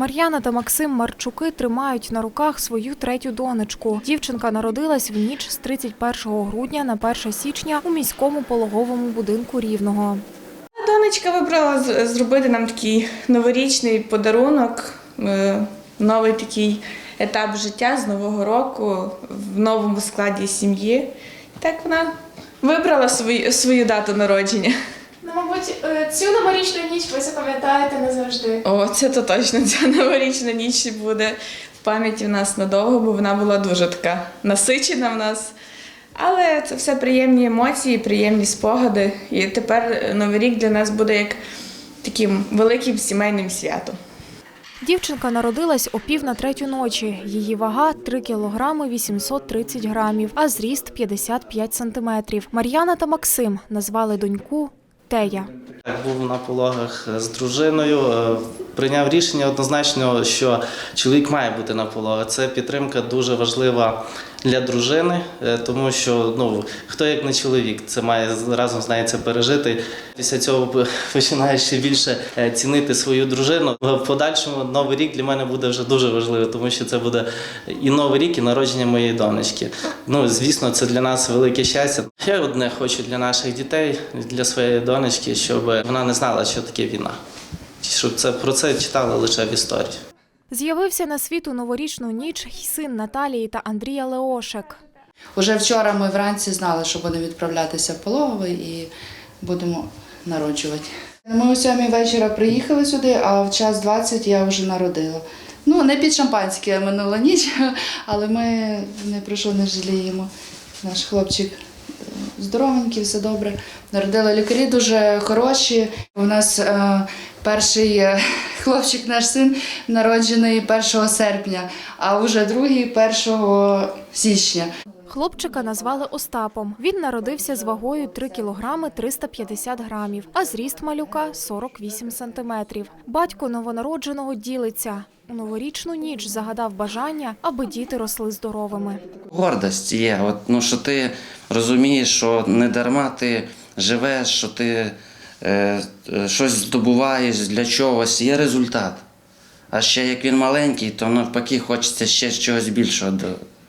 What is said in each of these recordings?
Мар'яна та Максим Марчуки тримають на руках свою третю донечку. Дівчинка народилась в ніч з 31 грудня на 1 січня у міському пологовому будинку Рівного. Донечка вибрала зробити нам такий новорічний подарунок, е, новий такий етап життя з нового року в новому складі сім'ї. Так вона вибрала свою, свою дату народження. Ну, мабуть, е, цю новорічну ніч ви запам'ятаєте назавжди. О, це то точно ця новорічна ніч буде в пам'яті в нас надовго, бо вона була дуже така насичена в нас. Але це все приємні емоції, приємні спогади. І тепер Новий рік для нас буде як таким великим сімейним святом. Дівчинка народилась о пів на третю ночі. Її вага 3 кілограми 830 грамів, а зріст 55 сантиметрів. Мар'яна та Максим назвали доньку Тея. Був на пологах з дружиною. е, Прийняв рішення однозначно, що чоловік має бути на пологах. Це підтримка дуже важлива для дружини, е, тому що ну хто як не чоловік, це має разом з нею пережити. Після цього п- починаєш ще більше е, цінити свою дружину. В подальшому новий рік для мене буде вже дуже важливо, тому що це буде і новий рік, і народження моєї донечки. Ну звісно, це для нас велике щастя. Я одне хочу для наших дітей, для своєї донечки, щоб вона не знала, що таке війна. Щоб це про це читали лише в історії. З'явився на світ у новорічну ніч син Наталії та Андрія Леошек. Уже вчора ми вранці знали, що будемо відправлятися в пологовий і будемо народжувати. Ми о сьомій вечора приїхали сюди, а в час 20 я вже народила. Ну, не під шампанське минула ніч, але ми не про що не жаліємо. Наш хлопчик е, здоровенький, все добре. Народила лікарі дуже хороші. У нас е, перший е, хлопчик, наш син, народжений 1 серпня, а вже другий 1 січня. Хлопчика назвали Остапом. Він народився з вагою 3 кілограми 350 грамів, а зріст малюка 48 сантиметрів. Батько новонародженого ділиться. У новорічну ніч загадав бажання, аби діти росли здоровими. Гордость є. От, ну, що ти розумієш, що не дарма ти живеш, що ти щось здобуваєш для чогось, є результат. А ще як він маленький, то навпаки хочеться ще чогось більшого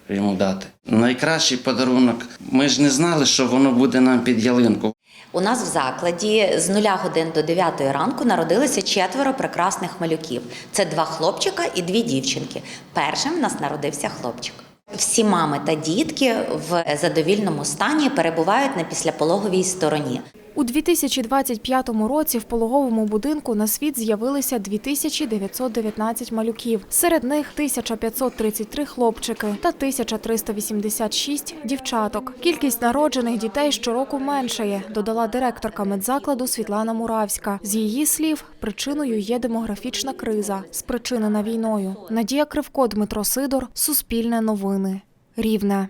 йому дати. Найкращий подарунок. Ми ж не знали, що воно буде нам під ялинку. У нас в закладі з 0 годин до 9 ранку народилися четверо прекрасних малюків. Це два хлопчика і дві дівчинки. Першим в нас народився хлопчик. Всі мами та дітки в задовільному стані перебувають на післяпологовій стороні. У 2025 році в пологовому будинку на світ з'явилися 2919 малюків. Серед них 1533 хлопчики та 1386 дівчаток. Кількість народжених дітей щороку меншає, додала директорка медзакладу Світлана Муравська. З її слів, причиною є демографічна криза, спричинена війною. Надія Кривко, Дмитро Сидор, Суспільне новини. Рівне.